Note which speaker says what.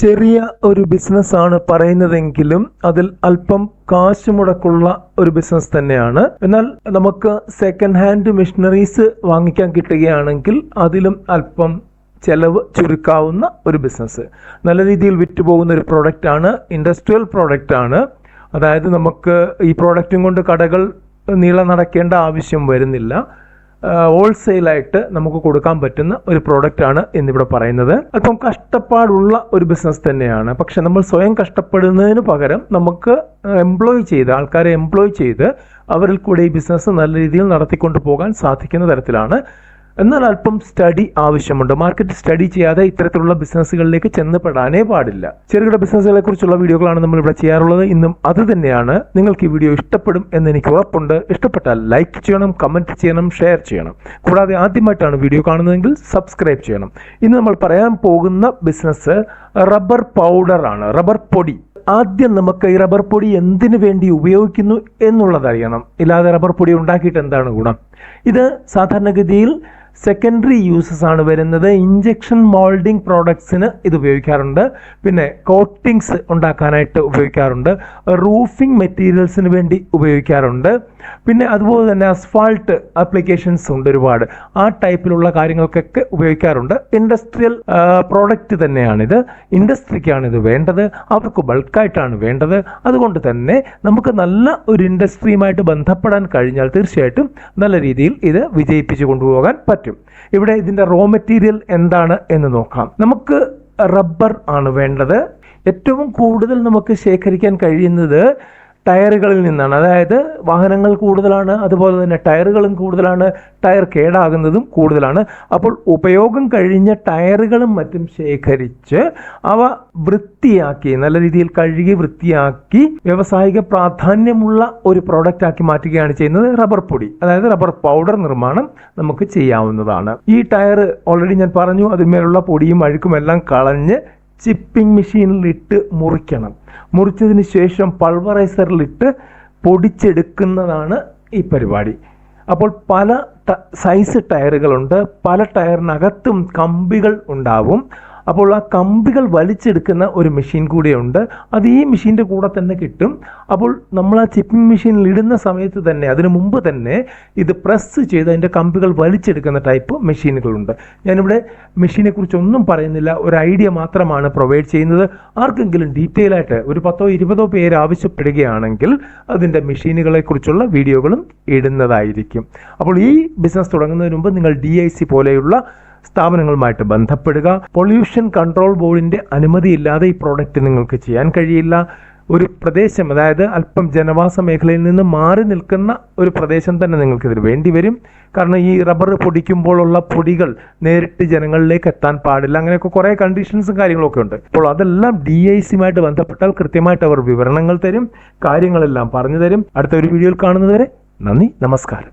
Speaker 1: ചെറിയ ഒരു ബിസിനസ് ആണ് പറയുന്നതെങ്കിലും അതിൽ അല്പം കാശ് മുടക്കുള്ള ഒരു ബിസിനസ് തന്നെയാണ്. എന്നാൽ നമുക്ക് സെക്കൻഡ് ഹാൻഡ് മെഷീനറീസ് വാങ്ങിക്കാൻ കിട്ടുകയാണെങ്കിൽ അതിലും അല്പം ചെലവ് ചുരുക്കാവുന്ന ഒരു ബിസിനസ് നല്ല രീതിയിൽ വിറ്റുപോകുന്ന ഒരു പ്രോഡക്റ്റ് ആണ് ഇൻഡസ്ട്രിയൽ പ്രോഡക്റ്റ് ആണ്. അതായത് നമുക്ക് ഈ പ്രോഡക്റ്റും കൊണ്ട് കടകൾ നീളം നടക്കേണ്ട ആവശ്യം വരുന്നില്ല. ഹോൾസെയിലായിട്ട് നമുക്ക് കൊടുക്കാൻ പറ്റുന്ന ഒരു പ്രോഡക്റ്റ് ആണ് എന്നിവിടെ പറയുന്നത്. അല്പം കഷ്ടപ്പാടുള്ള ഒരു ബിസിനസ് തന്നെയാണ്. പക്ഷെ നമ്മൾ സ്വയം കഷ്ടപ്പെടുന്നതിന് പകരം നമുക്ക് എംപ്ലോയ് ചെയ്ത് ആൾക്കാരെ എംപ്ലോയ് ചെയ്ത് അവരിൽ കൂടെ ഈ ബിസിനസ് നല്ല രീതിയിൽ നടത്തിക്കൊണ്ട് പോകാൻ സാധിക്കുന്ന തരത്തിലാണ് എന്നാൽ അല്പം സ്റ്റഡി ആവശ്യമുണ്ട്. മാർക്കറ്റ് സ്റ്റഡി ചെയ്യാതെ ഇത്തരത്തിലുള്ള ബിസിനസ്സുകളിലേക്ക് ചെന്നപ്പെടാനേ പാടില്ല. ചെറുകിട ബിസിനസ്സുകളെ കുറിച്ചുള്ള വീഡിയോകളാണ് നമ്മൾ ഇവിടെ ചെയ്യാറുള്ളത്. ഇന്നും അത് തന്നെയാണ്. നിങ്ങൾക്ക് ഈ വീഡിയോ ഇഷ്ടപ്പെടും എന്ന് എനിക്ക് ഉറപ്പുണ്ട്. ഇഷ്ടപ്പെട്ടാൽ ലൈക്ക് ചെയ്യണം കമന്റ് ചെയ്യണം ഷെയർ ചെയ്യണം. കൂടാതെ ആദ്യമായിട്ടാണ് വീഡിയോ കാണുന്നതെങ്കിൽ സബ്സ്ക്രൈബ് ചെയ്യണം. ഇന്ന് നമ്മൾ പറയാൻ പോകുന്ന ബിസിനസ് റബ്ബർ പൗഡർ ആണ്. റബ്ബർ പൊടി. ആദ്യം നമുക്ക് ഈ റബ്ബർ പൊടി എന്തിനു വേണ്ടി ഉപയോഗിക്കുന്നു എന്നുള്ളത് അറിയണം. ഇല്ലാതെ റബ്ബർ പൊടി ഉണ്ടാക്കിയിട്ട് എന്താണ് ഗുണം? ഇത് സാധാരണഗതിയിൽ സെക്കൻഡറി യൂസസ് ആണ് വരുന്നത്. ഇഞ്ചക്ഷൻ മോൾഡിംഗ് പ്രോഡക്ട്സിന് ഇത് ഉപയോഗിക്കാറുണ്ട്. പിന്നെ കോട്ടിങ്സ് ഉണ്ടാക്കാനായിട്ട് ഉപയോഗിക്കാറുണ്ട്. റൂഫിംഗ് മെറ്റീരിയൽസിന് വേണ്ടി ഉപയോഗിക്കാറുണ്ട്. പിന്നെ അതുപോലെ തന്നെ അസ്ഫാൾട്ട് അപ്ലിക്കേഷൻസ് ഉണ്ട് ഒരുപാട്. ആ ടൈപ്പിലുള്ള കാര്യങ്ങൾക്കൊക്കെ ഉപയോഗിക്കാറുണ്ട്. ഇൻഡസ്ട്രിയൽ പ്രോഡക്റ്റ് തന്നെയാണിത്. ഇൻഡസ്ട്രിക്കാണ് ഇത് വേണ്ടത്. അവർക്ക് ബൾക്കായിട്ടാണ് വേണ്ടത്. അതുകൊണ്ട് തന്നെ നമുക്ക് നല്ല ഒരു ഇൻഡസ്ട്രിയുമായിട്ട് ബന്ധപ്പെടാൻ കഴിഞ്ഞാൽ തീർച്ചയായിട്ടും നല്ല രീതിയിൽ ഇത് വിജയിപ്പിച്ചു കൊണ്ടുപോകാൻ പറ്റും. ഇവിടെ ഇതിന്റെ റോ മെറ്റീരിയൽ എന്താണ് എന്ന് നോക്കാം. നമുക്ക് റബ്ബർ ആണ് വേണ്ടത്. ഏറ്റവും കൂടുതൽ നമുക്ക് ശേഖരിക്കാൻ കഴിയുന്നത് ടയറുകളിൽ നിന്നാണ്. അതായത് വാഹനങ്ങൾ കൂടുതലാണ് അതുപോലെ തന്നെ ടയറുകളും കൂടുതലാണ് ടയർ കേടാകുന്നതും കൂടുതലാണ്. അപ്പോൾ ഉപയോഗം കഴിഞ്ഞ ടയറുകളും മറ്റും ശേഖരിച്ച് അവ വൃത്തിയാക്കി നല്ല രീതിയിൽ കഴുകി വൃത്തിയാക്കി വ്യവസായിക പ്രാധാന്യമുള്ള ഒരു പ്രോഡക്റ്റ് ആക്കി മാറ്റുകയാണ് ചെയ്യുന്നത് റബ്ബർ പൊടി. അതായത് റബ്ബർ പൗഡർ നിർമ്മാണം നമുക്ക് ചെയ്യാവുന്നതാണ്. ഈ ടയർ ഓൾറെഡി ഞാൻ പറഞ്ഞു അതിന്മേലുള്ള പൊടിയും അഴുക്കും എല്ലാം കളഞ്ഞ് ചിപ്പിംഗ് മെഷീനിലിട്ട് മുറിക്കണം. മുറിച്ചതിന് ശേഷം പൾവറൈസറിലിട്ട് പൊടിച്ചെടുക്കുന്നതാണ് ഈ പരിപാടി. അപ്പോൾ പല സൈസ് ടയറുകളുണ്ട്. പല ടയറിനകത്തും കമ്പികൾ ഉണ്ടാവും. അപ്പോൾ ആ കമ്പികൾ വലിച്ചെടുക്കുന്ന ഒരു മെഷീൻ കൂടെയുണ്ട്. അത് ഈ മെഷീന്റെ കൂടെ തന്നെ കിട്ടും. അപ്പോൾ നമ്മൾ ആ ചിപ്പിംഗ് മെഷീനിൽ ഇടുന്ന സമയത്ത് തന്നെ അതിന് മുമ്പ് തന്നെ ഇത് പ്രസ് ചെയ്ത് അതിന്റെ കമ്പികൾ വലിച്ചെടുക്കുന്ന ടൈപ്പ് മെഷീനുകളുണ്ട്. ഞാനിവിടെ മെഷീനെ കുറിച്ചൊന്നും പറയുന്നില്ല. ഒരു ഐഡിയ മാത്രമാണ് പ്രൊവൈഡ് ചെയ്യുന്നത്. ആർക്കെങ്കിലും ഡീറ്റെയിൽ ആയിട്ട് ഒരു പത്തോ ഇരുപതോ പേര് ആവശ്യപ്പെടുകയാണെങ്കിൽ അതിന്റെ മെഷീനുകളെ കുറിച്ചുള്ള വീഡിയോകളും ഇടുന്നതായിരിക്കും. അപ്പോൾ ഈ ബിസിനസ് തുടങ്ങുന്നതിന് മുമ്പ് നിങ്ങൾ ഡി ഐ സി പോലെയുള്ള സ്ഥാപനങ്ങളുമായിട്ട് ബന്ധപ്പെടുക. പൊല്യൂഷൻ കൺട്രോൾ ബോർഡിന്റെ അനുമതിയില്ലാതെ ഈ പ്രോഡക്റ്റ് നിങ്ങൾക്ക് ചെയ്യാൻ കഴിയില്ല. ഒരു പ്രദേശം അതായത് അല്പം ജനവാസ മേഖലയിൽ നിന്ന് മാറി നിൽക്കുന്ന ഒരു പ്രദേശം തന്നെ നിങ്ങൾക്ക് വേണ്ടി വരും. കാരണം ഈ റബ്ബർ പൊടിക്കുമ്പോഴുള്ള പൊടികൾ നേരിട്ട് ജനങ്ങളിലേക്ക് എത്താൻ പാടില്ല. അങ്ങനെയൊക്കെ കുറേ കണ്ടീഷൻസും കാര്യങ്ങളൊക്കെ ഉണ്ട്. അപ്പോൾ അതെല്ലാം ഡി ഐ സിയുമായിട്ട് ബന്ധപ്പെട്ടാൽ കൃത്യമായിട്ട് അവർ വിവരണങ്ങൾ തരും കാര്യങ്ങളെല്ലാം പറഞ്ഞു തരും. അടുത്ത ഒരു വീഡിയോയിൽ കാണുന്നതുവരെ നന്ദി നമസ്കാരം.